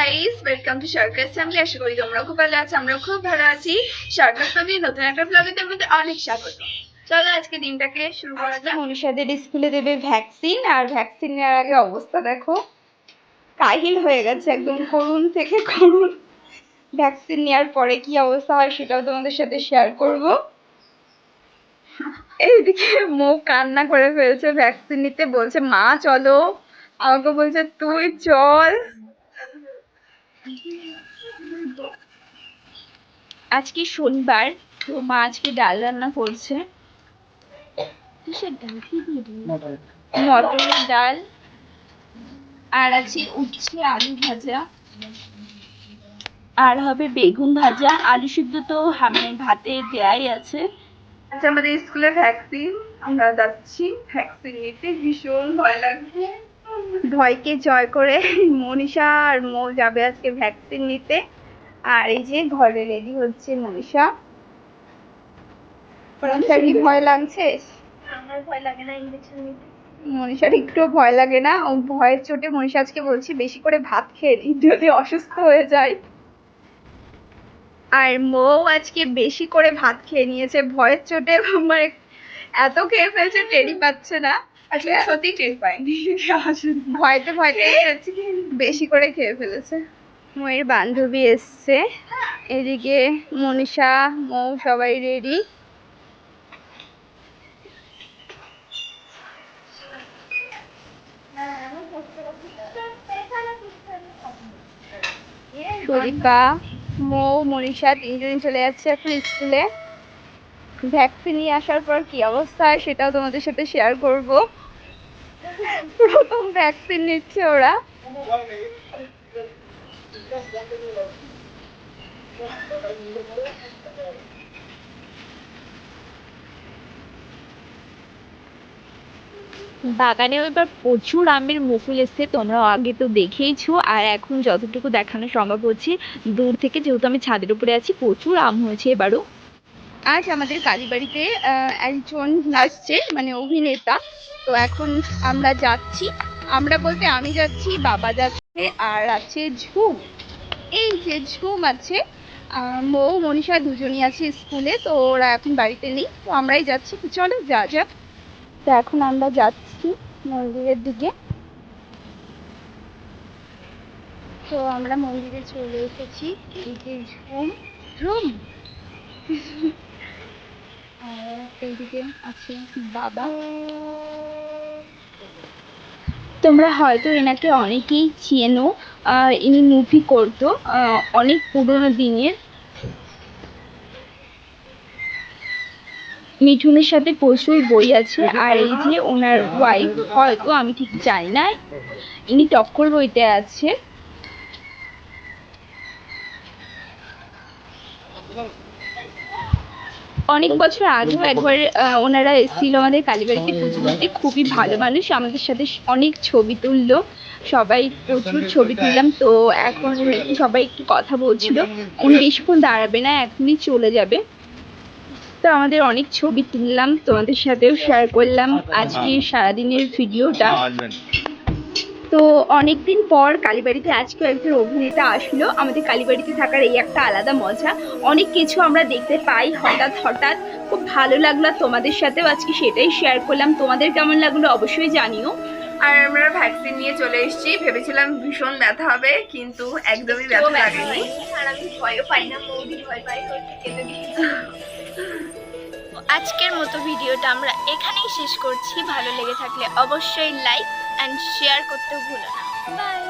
Guys welcome to Sarkar family আশা করি তোমরা খুব ভালো আছো আমরা খুব ভালো আছি। সরকার ফ্যামিলি নতুন একটা ব্লগে তোমাদের অনেক স্বাগত। চলো আজকে দিনটাকে শুরু করা যাক। মনীষাদের স্কুলে দেবে ভ্যাকসিন আর ভ্যাকসিন নেওয়ার আগে অবস্থা দেখো। কাহিল হয়ে গেছে একদম করুণ থেকে করুণ। ভ্যাকসিন নেওয়ার পরে কি অবস্থা হয় সেটাও তোমাদের সাথে শেয়ার করব। এইদিকে মৌ কান্না করে ফেলছে ভ্যাকসিন নিতে বলছে মা চলো। আমাকে বলছে তুই চল। আজকে শনিবার? তো মা আজকে ডাল রান্না করছে। কিসের ডাল? কি দিয়ে দিল? মটরের ডাল। আর আছে উচ্ছে আলু ভাজা। আর হবে বেগুন ভাজা। আলু সিদ্ধ তো মানে ভাতে দেয়াই আছে। আচ্ছা আমাদের স্কুলে ভ্যাকসিন আমরা যাচ্ছি। ভ্যাকসিন নিতে ভীষণ ভয় লাগছে। ভয়কে জয় করে মনীষা আর মৌ যাবে আজকে ভ্যাকসিন নিতে। আর এই যে ঘরে রেডি হচ্ছে মনীষা। মনীষার কি ভয় লাগছে? আমার ভয় লাগে না ইঞ্জেকশন নিতে। মনীষার একটু ভয় লাগে না। ও ভয়ের চোটে মনীষা আজকে বলছি বেশি করে ভাত খেয়ে নি যদি অসুস্থ হয়ে যায়। আর মৌ আজকে বেশি করে ভাত খেয়ে নিয়েছে। ভয়ের চোটে আমার এত খেয়ে ফেলছে টেরই পাচ্ছে না। বেশি করে খেয়ে ফেলেছে। ময়ের বান্ধবী এসছে। এদিকে মনীষা, মৌ সবাই রেডি শরিকা মৌ, মনীষা তিনজন চলে যাচ্ছে এখন স্কুলে। ভ্যাকসিন নিয়ে আসার পর কি অবস্থা সেটাও তোমাদের সাথে শেয়ার করব। প্রথম ভ্যাকসিন নিচ্ছে ওরা। বাগানেও এবার প্রচুর আমের মুকুল এসছে তোমরা আগে তো দেখেইছো। আর এখন যতটুকু দেখানো সম্ভব হচ্ছে, দূর থেকে যেহেতু আমি ছাদের উপরে আছি, প্রচুর আম হয়েছে এবারও। আজ আমাদের কালীবাড়িতে একজন আসছে মানে অভিনেতা। তো এখন আমরা যাচ্ছি। আমরা বলতে আমি যাচ্ছি, বাবা যাচ্ছে, আর আছে ঝুম। এই যে ঝুম আছে মৌ মনীষা দুজনই আছে স্কুলে, তো ওরা এখন বাড়িতে নেই। তো আমরাই যাচ্ছি। চলো, যা যাক। তো এখন আমরা যাচ্ছি মন্দিরের দিকে। তো আমরা মন্দিরে চলে এসেছি। এই যে ঝুম ঝুম। আর এইদিকে আছে বাবা। তোমরা হয়তো এনাকে অনেকেই চেনো ইনি মুভি করতো অনেক পুরোনো দিনের। মিঠুনের সাথে প্রচুর বই আছে, আর এই যে ওনার ওয়াইফ হয়তো আমি ঠিক জানি না, ইনি টক্কর বইতে আছে। অনেক বছর আগেও একবার ওনারা এসেছিল আমাদের কালীবাড়িতে পুজো করতে। খুবই ভালো মানুষ, আমাদের সাথে অনেক ছবি তুললো। সবাই প্রচুর ছবি তুললাম। তো এখন সবাই একটু কথা বলছিল। উনি বেশিক্ষণ দাঁড়াবে না, এখনই চলে যাবে। তো আমাদের অনেক ছবি তুললাম, তোমাদের সাথেও শেয়ার করলাম। আজকে সারাদিনের ভিডিওটা তো অনেকদিন পর কালীবাড়িতে আজকেও একজন অভিনেতা আসলো। আমাদের কালীবাড়িতে থাকার এই একটা আলাদা মজা। অনেক কিছু আমরা দেখতে পাই হঠাৎ হঠাৎ। খুব ভালো লাগল তোমাদের সাথেও আজকে সেটাই শেয়ার করলাম। তোমাদের কেমন লাগল অবশ্যই জানিও। আর আমরা ভ্যাকসিন নিয়ে চলে এসেছি। ভেবেছিলাম ভীষণ ব্যথা হবে কিন্তু একদমই ব্যথা লাগেনি। আর আমি ভয়ও পাই না ভয় পাই আজকের মতো ভিডিওটা আমরা এখানেই শেষ করছি। ভালো লেগে থাকলে অবশ্যই লাইক অ্যান্ড শেয়ার করতে ভুলো না। বাই